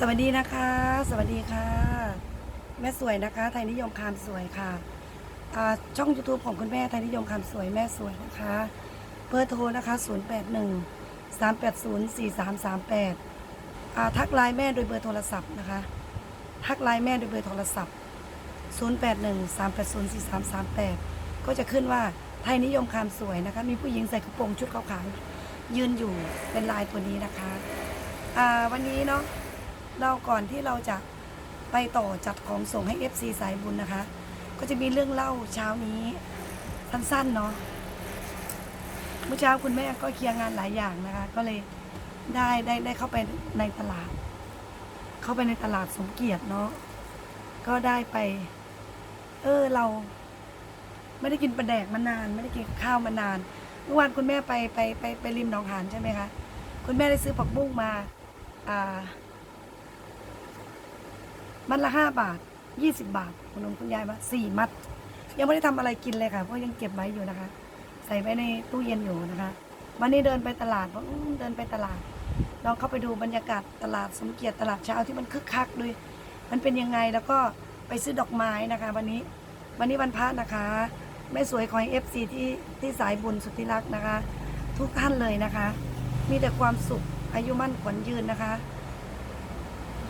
สวัสดีนะคะ สวัสดีค่ะ แม่สวยนะคะ ไทยนิยมคามสวยค่ะช่อง YouTube ของคุณแม่ไทยนิยมคามสวยแม่สวยนะคะเบอร์โทรนะคะ 081 380 4338อ่าทักไลน์แม่โดยเบอร์โทรศัพท์นะคะ ทักไลน์แม่โดยเบอร์โทรศัพท์ 081 380 4338 ก็จะขึ้นว่าไทยนิยมคามสวยนะคะ มีผู้หญิงใส่กระโปรงชุดขาวๆยืนอยู่เป็นลายตัวนี้นะคะวันนี้เนาะ เราก่อนที่เราจะไปต่อจัดของส่งให้ FC สายบุญนะคะ ก็จะมีเรื่องเล่าเช้านี้สั้นๆเนาะเมื่อเช้าคุณแม่ก็เคลียร์งานหลายอย่างนะคะ ก็เลยได้ได้ได้เข้าไปในตลาด เข้าไปในตลาดสมเกียรติเนาะก็ได้ไป เออเรา ไม่ได้กินปลาแดกมานาน ไม่ได้กินข้าวมานาน เมื่อวานคุณแม่ไปไปไปไปริมหนองหานใช่ไหมคะ คุณแม่ได้ซื้อผักบุ้งมา อ่า มัดละห้าบาทยี่สิบาท คุณลุงคุณยายมาสี่มัด ยังไม่ได้ทำอะไรกินเลยค่ะ เพราะยังเก็บไว้อยู่นะคะ ใส่ไว้ในตู้เย็นอยู่นะคะ วันนี้เดินไปตลาดว่าอืมเดินไปตลาดลองเข้าไปดูบรรยากาศตลาดสมเกียรติตลาดเช้าที่มันคึกคักด้วย มันเป็นยังไงแล้วก็ไปซื้อดอกไม้นะคะ วันนี้ วันนี้วันพระนะคะแม่สวยของเอฟซีที่ที่สายบุญสุดที่รักนะคะ ทุกท่านเลยนะคะ มีแต่ความสุขอายุมั่นขวัญยืนนะคะ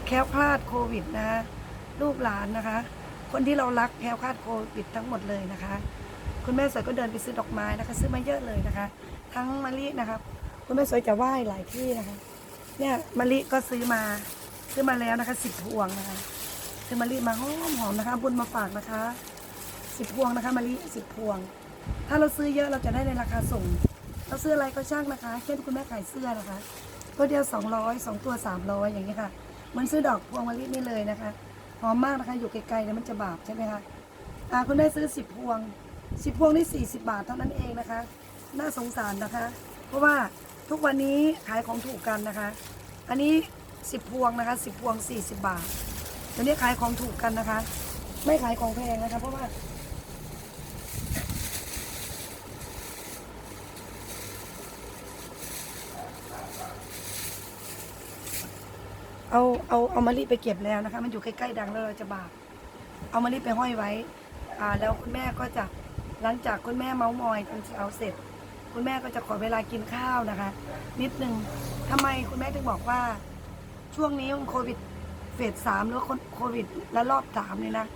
แค้วคลาดโควิดนะคะลูกหลานนะคะ คนที่เรารักแค้วคลาดโควิดทั้งหมดเลยนะคะ คุณแม่สวยก็เดินไปซื้อดอกไม้นะคะ ซื้อมาเยอะเลยนะคะ ทั้งมะลินะคะคุณแม่สวยจะไหว้หลายที่นะคะ เนี่ยมะลิก็ซื้อมาซื้อมาแล้วนะคะสิบพวงนะคะซื้อมะลิมาหอมหอมนะคะ บุญมาฝากนะคะสิบพวงนะคะมะลิสิบพวง ถ้าเราซื้อเยอะเราจะได้ในราคาส่งเราซื้ออะไรก็ช่างนะคะ เช่นคุณแม่ขายเสื้อนะคะ ตัวเดียวสองร้อยสองตัวสามร้อยอย่างนี้ค่ะ มือนซื้อดอกพวงมะลินี่เลยนะคะหอมมากนะคะอยู่ไกลๆเนี่ยมันจะบาปใช่ไหมคะอ่าคุณได้ซื้อสิบพวงสิบพวงนี่สี่สิบาทเท่านั้นเองนะคะ น่าสงสารนะคะ เพราะว่าทุกวันนี้ขายของถูกกันนะคะ อันนี้สิบพวงนะคะสิบพวงสี่สิบบาทตอนนี้ขายของถูกกันนะคะ ไม่ขายของแพงนะคะ เพราะว่า เอาเอามะลิไปเก็บแล้วนะคะ มันอยู่ใกล้ๆดังแล้วเราจะบาปเอามะลิไปห้อยไว้อ่าแล้วคุณแม่ก็จะหลังจากคุณแม่เมามอยจนเช้าเสร็จ คุณแม่ก็จะขอเวลากินข้าวนะคะ นิดนึงทำไมคุณแม่ถึงบอกว่า ช่วงนี้โควิดเฟสสามหรือโควิดและรอบสามเนี่ยนะ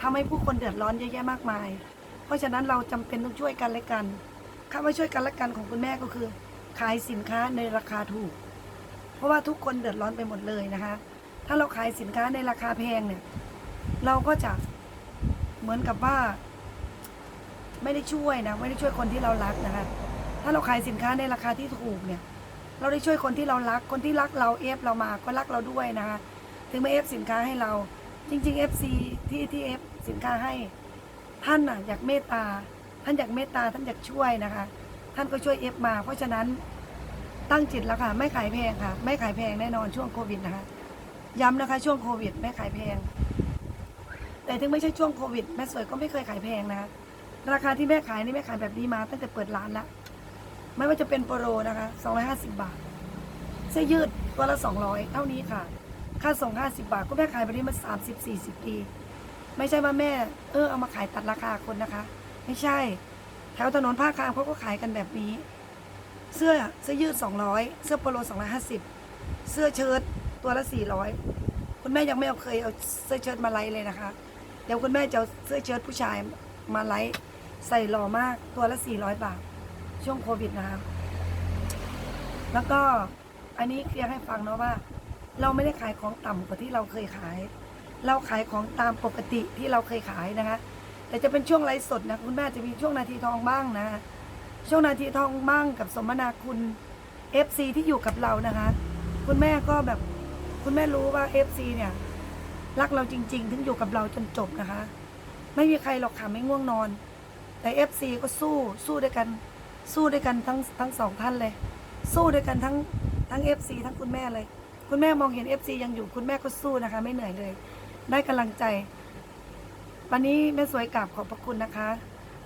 ทำให้ผู้คนเดือดร้อนเยอะแยะมากมาย เพราะฉะนั้นเราจำเป็นต้องช่วยกันและกันคำว่าช่วยกันและกันของคุณแม่ก็คือ ขายสินค้าในราคาถูก ราะว่าทุกคนเดือดร้อนไปหมดเลยนะคะ ถ้าเราขายสินค้าในราคาแพงเนี่ย เราก็จะเหมือนกับว่า ไม่ได้ช่วยนะไม่ได้ช่วยคนที่เรารักนะคะ ถ้าเราขายสินค้าในราคาที่ถูกเนี่ย เราได้ช่วยคนที่เรารัก คนที่รักเราเอฟเรามาก็รักเราด้วยนะคะถึงไม่เอฟสินค้าให้เรา จริงๆ FC ที่ที่เอฟสินค้าให้ ท่านน่ะอยากเมตตา ท่านอยากเมตตาท่านอยากช่วยนะคะ ท่านก็ช่วยเอฟมา เพราะฉะนั้น ตั้งจิตแล้วค่ะ ไม่ขายแพงค่ะ ไม่ขายแพงแน่นอนช่วงโควิดนะคะ ย้ำนะคะ ช่วงโควิด ไม่ขายแพง แต่ถึงไม่ใช่ช่วงโควิดแม่สวยก็ไม่เคยขายแพงนะคะราคาที่แม่ขายนี่แม่ขายแบบนี้มาตั้งแต่เปิดร้านละไม่ว่าจะเป็นโปรนะคะ250 บาทเสื้อยืดตัวละ 200 เท่านี้ค่ะ ค่าส่ง 50 บาท ก็แม่ขายแบบนี้มา30 40 ปี ไม่ใช่ว่าแม่ เออเอามาขายตัดราคาคนนะคะ ไม่ใช่ แถวถนนภาคกลางเขาก็ขายกันแบบนี้ เสื้อเสื้อยืด 200 เสื้อโปโล 250 เสื้อเชิ้ตตัวละ 400 คุณแม่ยังไม่เอาเคยเอาเสื้อเชิ้ตมาไลฟ์เลยนะคะ เดี๋ยวคุณแม่จะเอาเสื้อเชิ้ตผู้ชายมาไลฟ์ใส่หล่อมากตัวละ 400 บาท ช่วงโควิดนะคะ แล้วก็อันนี้เคลียร์ให้ฟังเนาะว่า เราไม่ได้ขายของต่ำกว่าที่เราเคยขาย เราขายของตามปกติที่เราเคยขายนะคะ แต่จะเป็นช่วงไลฟ์สดนะคุณแม่จะมีช่วงนาทีทองบ้างนะะ ช่วงนาทีทองบ้างกับสมนาคุณ FC ที่อยู่กับเรานะคะ คุณแม่ก็แบบคุณแม่รู้ว่า FC เนี่ย รักเราจริง ๆ ถึงอยู่กับเราจนจบนะคะ ไม่มีใครหรอกค่ะไม่ง่วงนอน แต่ FC ก็สู้สู้ด้วยกัน สู้ด้วยกันทั้งทั้งสองท่านเลย สู้ด้วยกันทั้งทั้ง FC ทั้งคุณแม่เลย คุณแม่มองเห็น FC ยังอยู่คุณแม่ก็สู้นะคะ ไม่เหนื่อยเลย ได้กำลังใจ วันนี้แม่สวยกราบขอบพระคุณนะคะ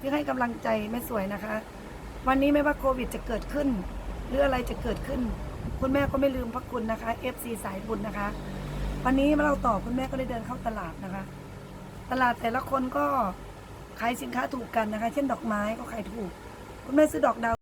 ที่ให้กำลังใจแม่สวยนะคะ วันนี้ไม่ว่าโควิดจะเกิดขึ้น หรืออะไรจะเกิดขึ้น คุณแม่ก็ไม่ลืมพระคุณนะคะ FC สายบุญนะคะ วันนี้เราต่อคุณแม่ก็ได้เดินเข้าตลาดนะคะ ตลาดแต่ละคนก็ขายสินค้าถูกกันนะคะ เช่นดอกไม้ก็ขายถูก คุณแม่ซื้อดอกดาว